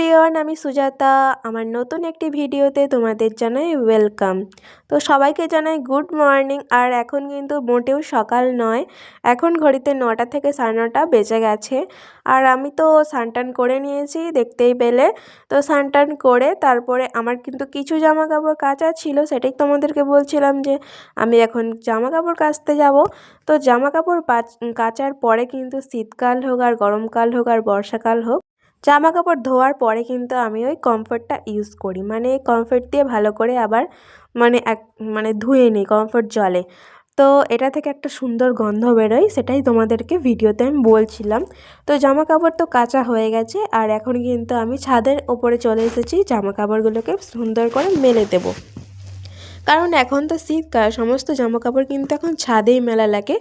Everyone আমি সুজাতা। আমার নতুন একটি ভিডিওতে তোমাদের জানাই ওয়েলকাম তো সবাইকে জানাই গুড মর্নিং আর এখন কিন্তু মোটেও সকাল নয়। এখন ঘড়িতে নটা থেকে সাড়ে নটা বেজে গেছে। আর আমি তো সানটান করে নিয়েছি, দেখতেই পেলে। তো সানটান করে তারপরে আমার কিন্তু কিছু জামা কাপড় কাচা ছিল, সেটাই তোমাদেরকে বলছিলাম যে আমি এখন জামা কাপড় কাচতে যাব। তো জামা কাপড় কাচার পরে কিন্তু শীতকাল হোক আর গরমকাল হোক আর বর্ষাকাল হোক জামা কাপড় ধোয়ার পরে কিন্তু আমি ওই কমফোর্টটা ইউজ করি। মানে কমফোর্ট দিয়ে ভালো করে আবার মানে এক মানে ধুয়ে নিই কমফোর্ট জলে। তো এটা থেকে একটা সুন্দর গন্ধ বেরোয়, সেটাই তোমাদেরকে ভিডিওতে আমি বলছিলাম। তো জামা কাপড় তো কাঁচা হয়ে গেছে, আর এখন কিন্তু আমি ছাদের ওপরে চলে এসেছি। জামা কাপড়গুলোকে সুন্দর করে মেলে দেবো। কারণ এখন তো শীতকাল সমস্ত জামা কাপড় কিন্তু এখন ছাদেই মেলা লাগে।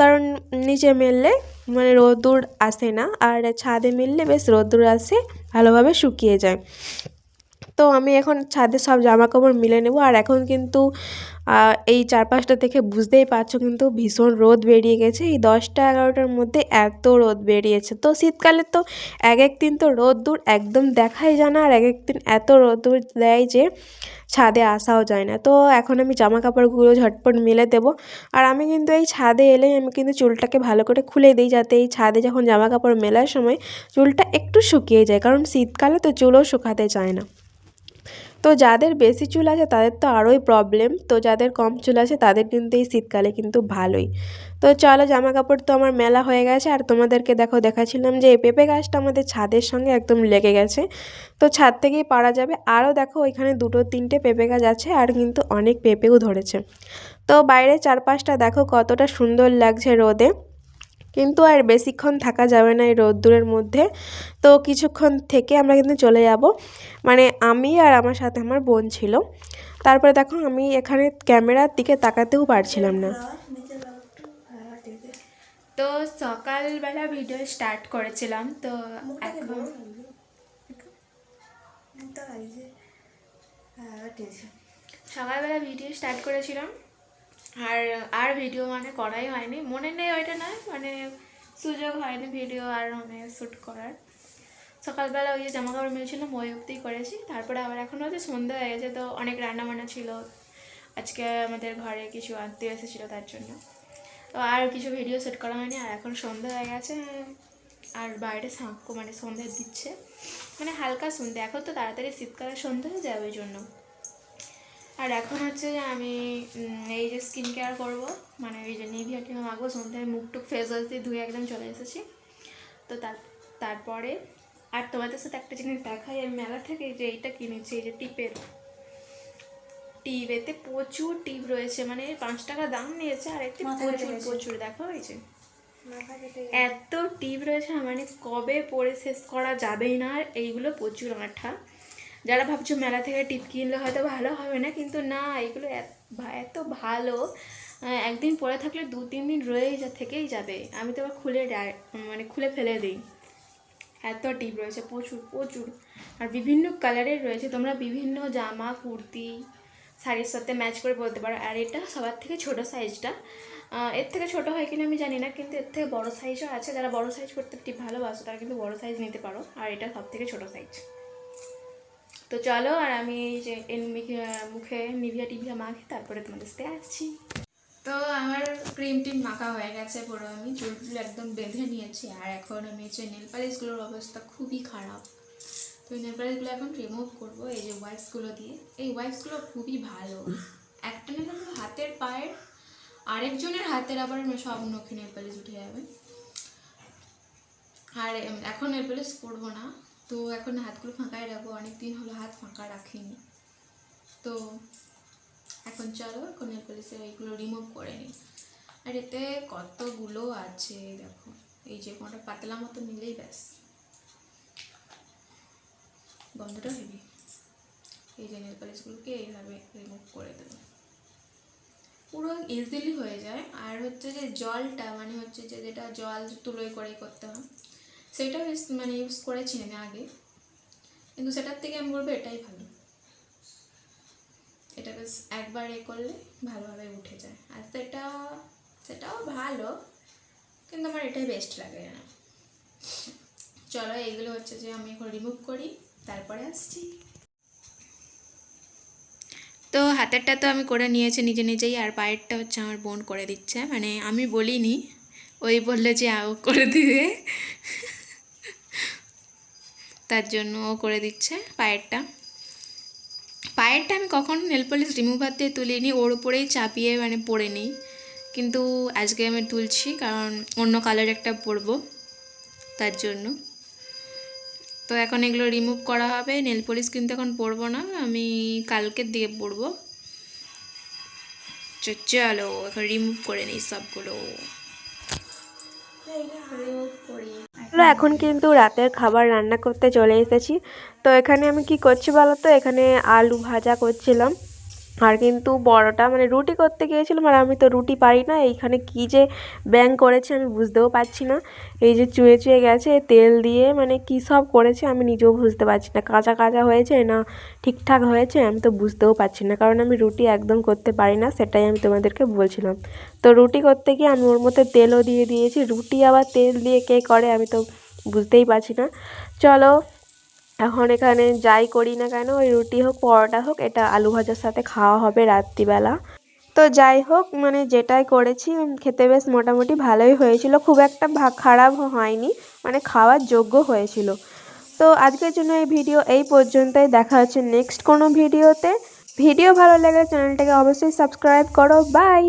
কারণ নিচে মেললে মানে রোদ্দুর আসে না, আর ছাদে মিললে বেশ রোদ্দুর আসে, ভালোভাবে শুকিয়ে যায়। তো আমি এখন ছাদে সব জামা কাপড় মিলে নেব, আর এখন কিন্তু এই চারপাশটা দেখে বুঝতেই পারছ কিন্তু ভীষণ রোদ বেরিয়ে গেছে। এই দশটা এগারোটার মধ্যে এত রোদ বেরিয়েছে। তো শীতকালে তো এক এক দিন তো রোদ্দুর একদম দেখাই যায় না। আর এক এক দিন এত রোদ্দুর দেয় যে ছাদে আসাও যায় না। তো এখন আমি জামা কাপড়গুলো ঝটপট মেলে দেবো। আর আমি কিন্তু এই ছাদে এলেই আমি কিন্তু চুলটাকে ভালো করে খুলে দিই যাতে এই ছাদে যখন জামা কাপড় মেলার সময় চুলটা একটু শুকিয়ে যায়। কারণ শীতকালে তো চুলও শুকাতে চায় না। তো যাদের বেশি চুল আছে, তাদের তো আরোই প্রবলেম তো যাদের কম চুল আছে, তাদের কিন্তু এই শীতকালে কিন্তু ভালোই। তো চলো জামা কাপড় তো আমার মেলা হয়ে গেছে। আর তোমাদেরকে দেখো, দেখাচ্ছিলাম যে এই পেঁপে গাছটা আমাদের ছাদের সঙ্গে একদম লেগে গেছে। তো ছাদ থেকেই পারা যাবে। আরও দেখো, ওইখানে দুটো তিনটে পেঁপে গাছ আছে, আর কিন্তু অনেক পেঁপেও ধরেছে। তো বাইরে চারপাশটা দেখো, কতটা সুন্দর লাগছে রোদে। কিন্তু আর বেশিক্ষণ থাকা যাবে না এই রোদ্দুরের মধ্যে। তো কিছুক্ষণ থেকে আমরা কিন্তু চলে যাব। মানে আমি আর আমার সাথে আমার বোন ছিল। তারপরে দেখো আমি এখানে ক্যামেরার দিকে তাকাতেও পারছিলাম না। তো সকালবেলা ভিডিও স্টার্ট করেছিলাম। তো এখন সকালবেলা ভিডিও স্টার্ট করেছিলাম। আর আর ভিডিও মানে করাই হয়নি। মনে নেই ওইটা না মানে সুযোগ হয়নি ভিডিও আর মানে শ্যুট করার। সকালবেলা ওই যে জামা কাপড় মিলছিলাম ওই অব্দি করেছি। তারপরে আবার এখন হচ্ছে সন্ধ্যা হয়ে গেছে, তো অনেক রান্না বান্না ছিল। আজকে আমাদের ঘরে কিছু আত্মীয় এসেছিল তার জন্য। তো আর কিছু ভিডিও সেট করা হয়নি, আর এখন সন্ধ্যা হয়ে গেছে। আর বাইরে সাঁকো মানে সন্ধ্যা দিচ্ছে। মানে হালকা সন্ধ্যা এখন তো তাড়াতাড়ি শীতকালে সন্ধ্যা হয়ে যায় ওই জন্য। আর এখন হচ্ছে যে আমি এই যে স্কিন কেয়ার করব মানে এই যে নিভিয়া টিভা মাখবো সন্ধ্যায় মুখ টুক ফেস ওয়াশ দিয়ে ধুয়ে একদম চলে এসেছি। তো তার তারপরে আর তোমাদের সাথে একটা জিনিস দেখাই আমি মেলা থেকে যে এইটা কিনেছি এই যে টিপের। টিপেতে প্রচুর টিপ রয়েছে মানে পাঁচ টাকা দাম নিয়েছে আর একটি প্রচুর প্রচুর দেখো হয়েছে এত টিপ রয়েছে মানে কবে পরে শেষ করা যাবেই না আর এইগুলো প্রচুর আঠা যারা ভাবছ মেলা থেকে টিপ কিনলে হয়তো ভালো হবে না, কিন্তু না, এগুলো এত ভালো একদিন পরে থাকলে দু তিন দিন রয়েই যা, থেকেই যাবে। আমি তো আবার খুলে মানে খুলে ফেলে দিই। এত টিপ রয়েছে, প্রচুর প্রচুর। আর বিভিন্ন কালারের রয়েছে, তোমরা বিভিন্ন জামা, কুর্তি, শাড়ির সাথে ম্যাচ করে পরতে পারো। আর এটা সবার থেকে ছোট সাইজটা। এর থেকে ছোট হয় কিনা আমি জানি না, কিন্তু এর থেকে বড় সাইজও আছে। যারা বড় সাইজ করতে টিপ ভালোবাসো, তারা কিন্তু বড় সাইজ নিতে পারো। আর এটা সব থেকে ছোট সাইজ। তো চলো আর আমি এই যে মুখে নিভিয়া টিভিয়া মাখি, তারপরে তোমাদের সাথে আসছি। তো আমার ক্রিম টিম মাখা হয়ে গেছে পুরো, আমি চুলগুলো একদম বেঁধে নিয়েছি আর এখন আমি হচ্ছে নেল পালিশগুলোর অবস্থা খুবই খারাপ। তো নেল পালিশগুলো এখন রিমুভ করব, এই যে ওয়াইপসগুলো দিয়ে। এই ওয়াইপসগুলো খুবই ভালো। একটা নেল হাতের পায়ের, আরেকজনের হাতের আবার সব নখে নেল পালিশ উঠে যাবে। আর এখন নেল পালিশ করব না। তো এখন হাতগুলো ফাঁকাই রাখব অনেক দিন হলো হাত ফাঁকা রাখিনি। তো এখন চলো এখন নেল এইগুলো রিমুভ করে নিই। আর এতে কতগুলো আছে দেখো, এই যে কোনটা পাতলা মতো নিলেই ব্যাস। গন্ধটা হেবি এই যে নেল পলিশগুলোকে এইভাবে রিমুভ করে দেবো। পুরো ইজিলি হয়ে যায়। আর হচ্ছে যে জলটা মানে হচ্ছে যে যেটা জল তুলোয় করে করতে হয়। সেটাও মানে ইউজ করেছি আমি আগে। কিন্তু সেটার থেকে আমি বলব এটাই ভালো। এটা বেশ একবার এ করলে ভালোভাবে উঠে যায়। আর সেটা, সেটাও ভালো, কিন্তু আমার এটাই বেস্ট লাগে। না চলো, এইগুলো হচ্ছে যে আমি এখন রিমুভ করি, তারপরে আসছি। তো হাতেরটা তো আমি করে নিয়েছি নিজে নিজেই, আর পায়েরটা হচ্ছে আমার বোন করে দিচ্ছে। মানে আমি বলিনি, ওই বললে যে আও করে দিবে। তার জন্য ও করে দিচ্ছে পায়েরটা। পায়েরটা আমি কখনো নেল পলিশ রিমুভার দিয়ে তুলিনি, ওর উপরেই চাপিয়ে মানে পরে নিই। কিন্তু আজকে আমি তুলছি কারণ অন্য কালার একটা পরবো তার জন্য। তো এখন এগুলো রিমুভ করা হবে নেল পলিশ কিন্তু এখন পরবো না, আমি কালকের দিকে পরবো। চলো, এখন রিমুভ করে নিই সবগুলো। রিমুভ করি। হলো এখন কিন্তু রাতের খাবার রান্না করতে চলে এসেছি। তো এখানে আমি কি করছি বলো তো? এখানে আলু ভাজা করছিলাম। আর কিন্তু বড়টা মানে রুটি করতে গিয়েছিলাম আর আমি তো রুটি পারি না, এইখানে কি যে ব্যাং করেছে আমি বুঝতেও পারছি না। এই যে চুয়ে চুয়ে গেছে, তেল দিয়ে মানে কী সব করেছে আমি নিজেও বুঝতে পারছি না, কাঁচা কাঁচা হয়েছে না ঠিকঠাক হয়েছে আমি তো বুঝতেও পারছি না, কারণ আমি রুটি একদম করতে পারি না, সেটাই আমি তোমাদেরকে বলছিলাম। তো রুটি করতে গিয়ে আমি ওর মধ্যে তেলও দিয়ে দিয়েছি, রুটি আবার তেল দিয়ে কে করে আমি তো বুঝতেই পারছি না। চলো এখন এখানে যাই করি না কেন, ওই রুটি হোক, পরোটা হোক, এটা আলু ভাজার সাথে খাওয়া হবে রাত্রিবেলা। তো যাই হোক মানে যেটাই করেছি খেতে বেশ মোটামুটি ভালোই হয়েছিল। খুব একটা খারাপ হয়নি মানে খাওয়ার যোগ্য হয়েছিল। তো আজকের জন্য এই ভিডিও এই পর্যন্তই। দেখা হচ্ছে নেক্সট কোনো ভিডিওতে। ভিডিও ভালো লাগলে চ্যানেলটাকে অবশ্যই সাবস্ক্রাইব করো। বাই!